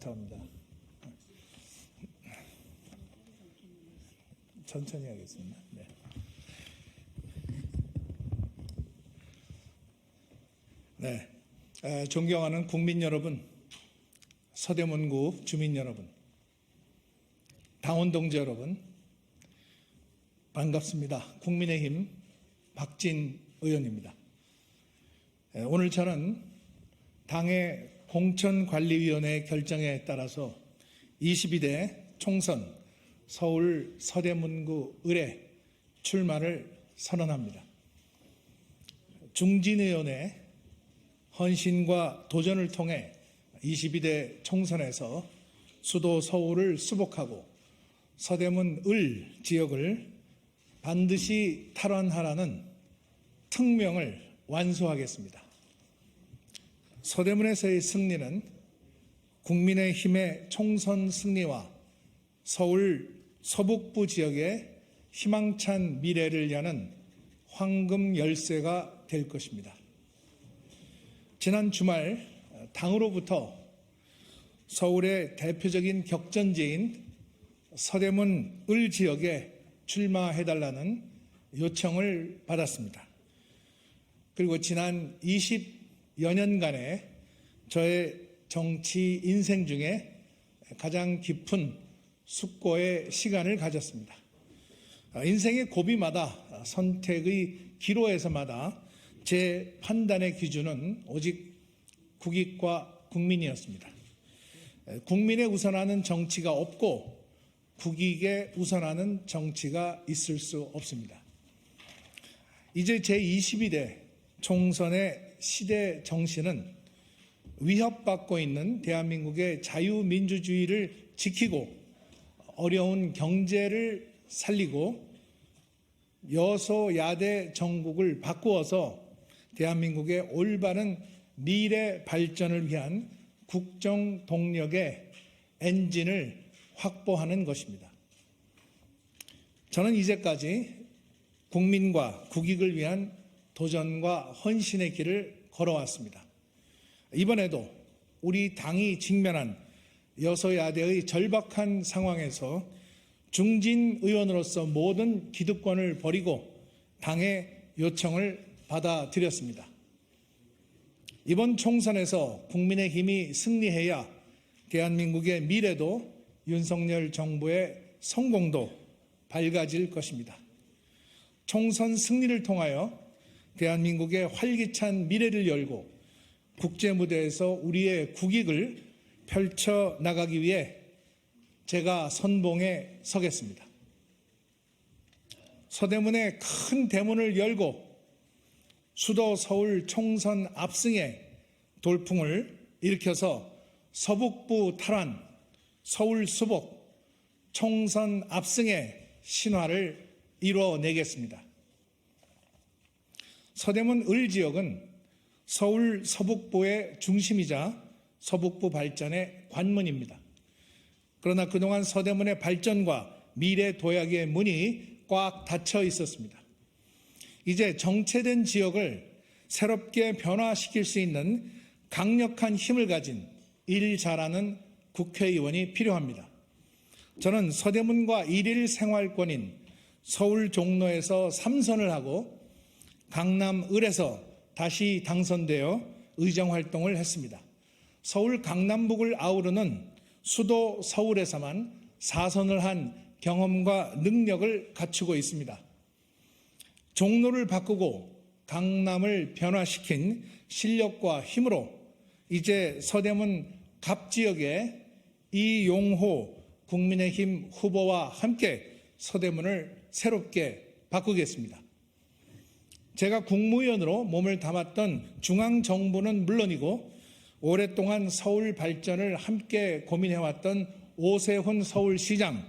부탁합니다. 천천히 하겠습니다. 네. 네. 에, 존경하는 국민 여러분, 서대문구 주민 여러분, 당원 동지 여러분, 반갑습니다. 국민의힘 박진 의원입니다. 에, 오늘 저는 당의 공천관리위원회 결정에 따라서 22대 총선 서울 서대문구 을에 출마를 선언합니다. 중진의원의 헌신과 도전을 통해 22대 총선에서 수도 서울을 수복하고 서대문 을 지역을 반드시 탈환하라는 특명을 완수하겠습니다. 서대문에서의 승리는 국민의힘의 총선 승리와 서울 서북부 지역의 희망찬 미래를 여는 황금 열쇠가 될 것입니다. 지난 주말 당으로부터 서울의 대표적인 격전지인 서대문 을 지역에 출마해달라는 요청을 받았습니다. 그리고 지난 20 여 년간의 저의 정치 인생 중에 가장 깊은 숙고의 시간을 가졌습니다. 인생의 고비마다 선택의 기로에서마다 제 판단의 기준은 오직 국익과 국민이었습니다. 국민에 우선하는 정치가 없고 국익에 우선하는 정치가 있을 수 없습니다. 이제 제22대 총선의 시대 정신은 위협받고 있는 대한민국의 자유민주주의를 지키고 어려운 경제를 살리고 여소야대 정국을 바꾸어서 대한민국의 올바른 미래 발전을 위한 국정 동력의 엔진을 확보하는 것입니다. 저는 이제까지 국민과 국익을 위한 도전과 헌신의 길을 걸어왔습니다. 이번에도 우리 당이 직면한 여소야대의 절박한 상황에서 중진 의원으로서 모든 기득권을 버리고 당의 요청을 받아들였습니다. 이번 총선에서 국민의 힘이 승리해야 대한민국의 미래도 윤석열 정부의 성공도 밝아질 것입니다. 총선 승리를 통하여 대한민국의 활기찬 미래를 열고 국제 무대에서 우리의 국익을 펼쳐 나가기 위해 제가 선봉에 서겠습니다. 서대문의 큰 대문을 열고 수도 서울 총선 압승의 돌풍을 일으켜서 서북부 탈환, 서울 수복, 총선 압승의 신화를 이루어내겠습니다. 서대문 을 지역은 서울 서북부의 중심이자 서북부 발전의 관문입니다. 그러나 그동안 서대문의 발전과 미래 도약의 문이 꽉 닫혀 있었습니다. 이제 정체된 지역을 새롭게 변화시킬 수 있는 강력한 힘을 가진 일 잘하는 국회의원이 필요합니다. 저는 서대문과 일일 생활권인 서울 종로에서 삼선을 하고 강남 을에서 다시 당선되어 의정 활동을 했습니다. 서울 강남북을 아우르는 수도 서울에서만 사선을 한 경험과 능력을 갖추고 있습니다. 종로를 바꾸고 강남을 변화시킨 실력과 힘으로 이제 서대문 갑 지역의 이용호 국민의힘 후보와 함께 서대문을 새롭게 바꾸겠습니다. 제가 국무위원으로 몸을 담았던 중앙정부는 물론이고 오랫동안 서울 발전을 함께 고민해왔던 오세훈 서울시장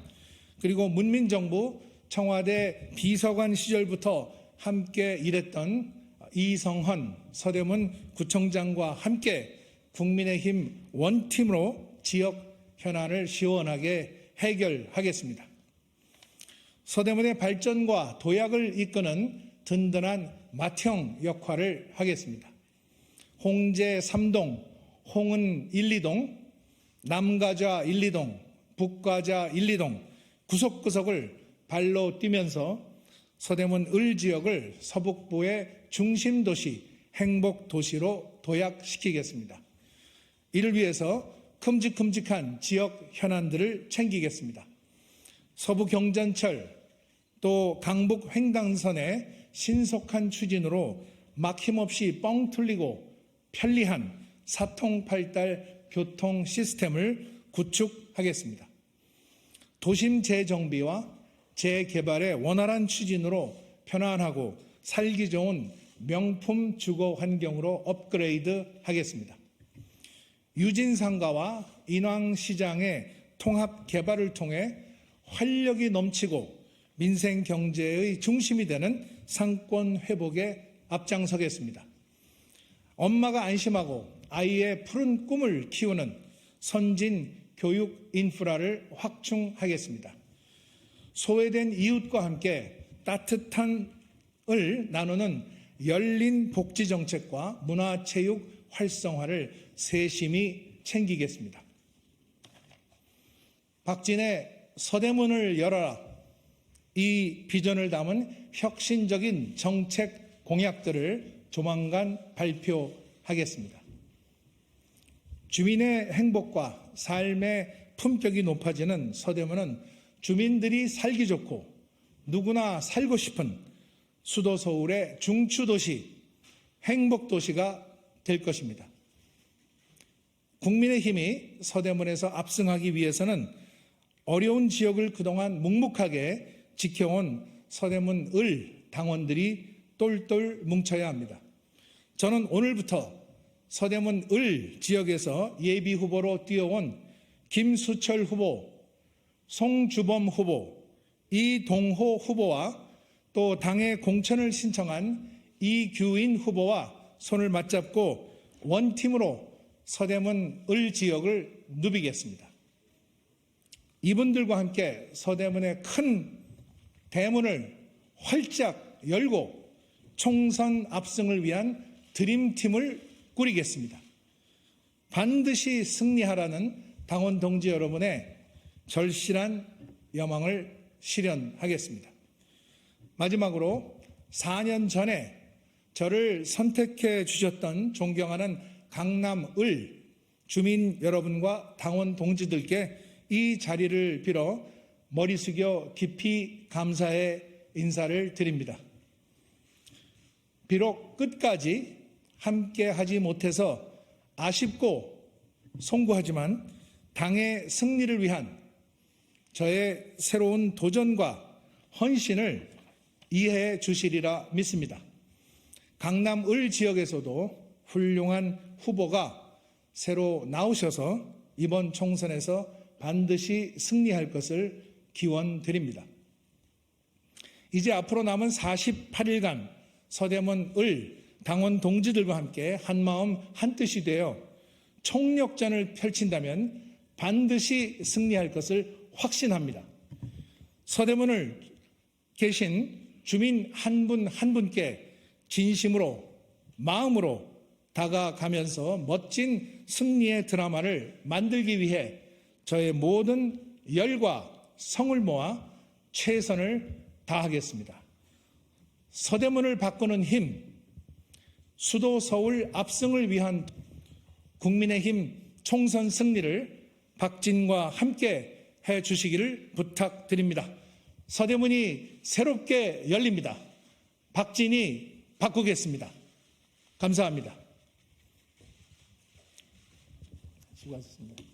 그리고 문민정부 청와대 비서관 시절부터 함께 일했던 이성헌 서대문 구청장과 함께 국민의힘 원팀으로 지역 현안을 시원하게 해결하겠습니다. 서대문의 발전과 도약을 이끄는 든든한 맏형 역할을 하겠습니다. 홍제 3동, 홍은 1, 2동, 남가자 1, 2동, 북가자 1, 2동 구석구석을 발로 뛰면서 서대문 을 지역을 서북부의 중심 도시, 행복 도시로 도약시키겠습니다. 이를 위해서 큼직큼직한 지역 현안들을 챙기겠습니다. 서부 경전철 또 강북 횡단선의 신속한 추진으로 막힘없이 뻥 뚫리고 편리한 사통팔달 교통 시스템을 구축하겠습니다. 도심 재정비와 재개발의 원활한 추진으로 편안하고 살기 좋은 명품 주거 환경으로 업그레이드 하겠습니다. 유진상가와 인왕시장의 통합 개발을 통해 활력이 넘치고 민생 경제의 중심이 되는 상권 회복에 앞장서겠습니다. 엄마가 안심하고 아이의 푸른 꿈을 키우는 선진 교육 인프라를 확충하겠습니다. 소외된 이웃과 함께 따뜻한 을 나누는 열린 복지 정책과 문화체육 활성화를 세심히 챙기겠습니다. 박진의 서대문을 열어라 이 비전을 담은 혁신적인 정책 공약들을 조만간 발표하겠습니다. 주민의 행복과 삶의 품격이 높아지는 서대문은 주민들이 살기 좋고 누구나 살고 싶은 수도 서울의 중추도시, 행복도시가 될 것입니다. 국민의 힘이 서대문에서 압승하기 위해서는 어려운 지역을 그동안 묵묵하게 지켜온 서대문 을 당원들이 똘똘 뭉쳐야 합니다. 저는 오늘부터 서대문 을 지역에서 예비 후보로 뛰어온 김수철 후보, 송주범 후보, 이동호 후보와 또 당의 공천을 신청한 이규인 후보와 손을 맞잡고 원팀으로 서대문 을 지역을 누비겠습니다. 이분들과 함께 서대문의 큰 대문을 활짝 열고 총선 압승을 위한 드림팀을 꾸리겠습니다. 반드시 승리하라는 당원 동지 여러분의 절실한 여망을 실현하겠습니다. 마지막으로 4년 전에 저를 선택해 주셨던 존경하는 강남을 주민 여러분과 당원 동지들께 이 자리를 빌어 머리 숙여 깊이 감사의 인사를 드립니다. 비록 끝까지 함께 하지 못해서 아쉽고 송구하지만 당의 승리를 위한 저의 새로운 도전과 헌신을 이해해 주시리라 믿습니다. 강남 을 지역에서도 훌륭한 후보가 새로 나오셔서 이번 총선에서 반드시 승리할 것을 기원드립니다. 이제 앞으로 남은 48일간 서대문 을 당원 동지들과 함께 한마음 한뜻이 되어 총력전을 펼친다면 반드시 승리할 것을 확신합니다. 서대문을 계신 주민 한 분한 분께 진심으로 마음으로 다가가면서 멋진 승리의 드라마를 만들기 위해 저의 모든 열과 성을 모아 최선을 다하겠습니다. 서대문을 바꾸는 힘, 수도 서울 압승을 위한 국민의힘 총선 승리를 박진과 함께 해 주시기를 부탁드립니다. 서대문이 새롭게 열립니다. 박진이 바꾸겠습니다. 감사합니다. 수고하셨습니다. 네.